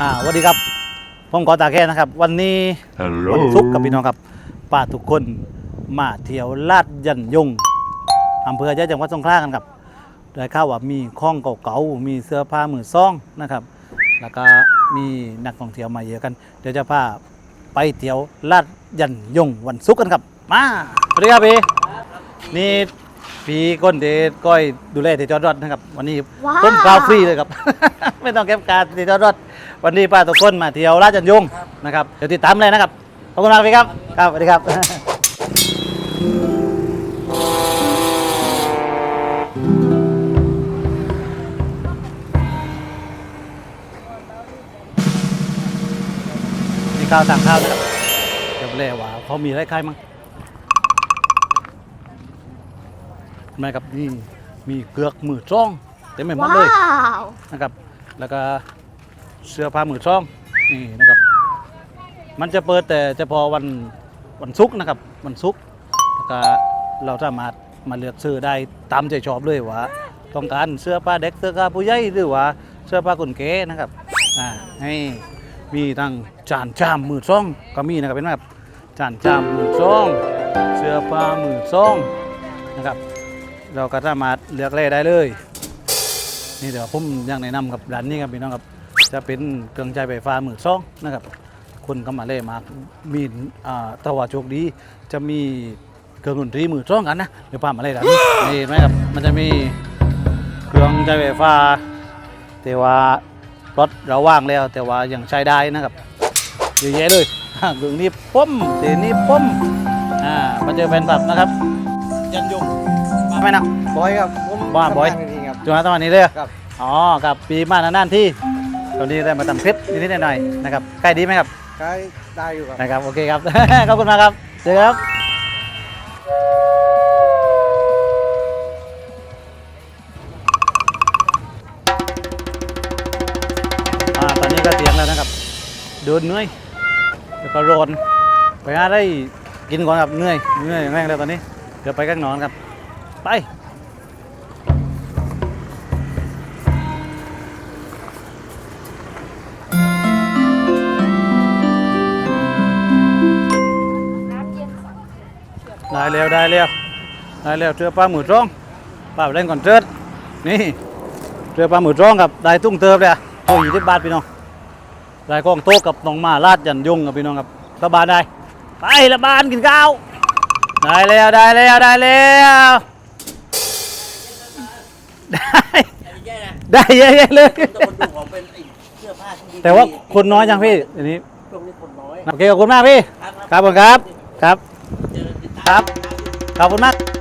อ่าสวัสดีครับ ผมขอตาแค่นะครับ วันนี้ Hello วันศุกร์กับพี่น้องครับป้าทุกคนมาเที่ยวลาดยันยงอำเภอเจ้าจังหวัดสงขลากันครับได้ข่าวว่ามีข้องเก่าๆมีเสื้อผ้ามือซ่องนะครับ แล้วก็มีนักท่องเที่ยวมาเยอะกัน เดี๋ยวจะพาไปเที่ยวลาดยันยงวันศุกร์กันครับมาสวัสดีครับพี่นี่พี่ก้นเดชก้อยดูแลเทจอดรถนะครับ วันนี้ว้าว ต้นกาวฟรีเลยครับ ไม่ต้องเก็บการเทจอดรถวันนี้ป้าทุกคนมาเที่ยวลาดยันยงนะครับเดี๋ยวติดตามเลยนะครับขอบคุณมากพี่ครับครับสวัสดีครับมีข้าวสั่งข้าวนะครับเดี๋ยวเล่ว่าเขามีอะไรขายมั้งเห็นไหมครับนี่มีเกลือกมือจ้องเต็มไปหมดว้าเลยวนะครับ แล้วก็เสื้อผ้ามือจ้องนี่นะครับ มันจะเปิดแต่เฉพาะวันวันศุกร์นะครับ วันศุกร์แล้วก็เราสามารถมาเลือกซื้อได้ตามใจชอบเลยว่าต้องการเสื้อผ้าเด็กเสื้อผ้าผู้ใหญ่หรือว่าเสื้อผ้าคนแก่นะครับอ่าให้มีทั้งจานจามมือซ่องก็มีนะครับเป็นไหมครับจานจามมือซ่อง เสื้อผ้ามือซ่องนะครับ เราก็สามารถเลือกเล่ได้เลย นี่เดี๋ยวผมยังแนะนำกับร้านนี้ครับพี่น้องครับจะเป็นเครื่องใช้ไฟฟ้ามือซ่องนะครับคนก็มาเล่มามีอ่าตะวันโชคดีจะมีเครื่องดนตรีมือซ่องกันนะเดี๋ยวพามาเล่ร้านนี้นี่เห็นไหมครับมันจะมีเครื่องใช้ไฟฟ้า แต่ว่ารถเราว่างแล้วแต่ว่ายังใช้ได้นะครับเยอะแยะเลยเครื่องนี้ป้มเดี๋ยวนี้ป้มอ่ามาเจอแฟนคลับนะครับยันยงมาไหมนะบอยครับผมว่าบอยทำงน จริงๆครับจุฬาตะวันนี้เลยครับ อ๋อกับปีมานานๆที่ตอนนี้ได้มาทำคลิปนิดๆหน่อยๆนะครับใกล้ดีไหมครับใช้ได้อยู่ครับ นะครับโอเคครับ ขอบคุณมากครับเจอกันครับอ่าตอนนี้ก็เตียงแล้วนะครับเดินเหนื่อยแล้วก็ร้อนไปหาได้กินก่อนครับเหนื่อยเหนื่อยแรงแล้วตอนนี้เดี๋ยวไปข้างนอนครับไป ได้แล้วได้แล้วได้แล้วเจอปลาหมือร้องปลาเล่นก่อนเจิดนี่เจอปลาหมือร้องครับได้ตุ้งเติบเลยอะตัวยี่สิบบาทพี่น้องได้กล้องโต๊ะกับน้องมาลาดยันยงกับพี่น้องครับระบานได้ไประบานกินข้าวได้แล้วได้แล้วได้แล้วได้ได้เยอะๆเลยองเป็นไอ้เสื้อผ้าที่ดีแต่ว่าคนน้อยจังพี่อันนี้ช่วงนี้คนน้อยโอเคขอบคุณมากพี่ครับครับผมครับครับเจอ ครับ ขอบคุณมาก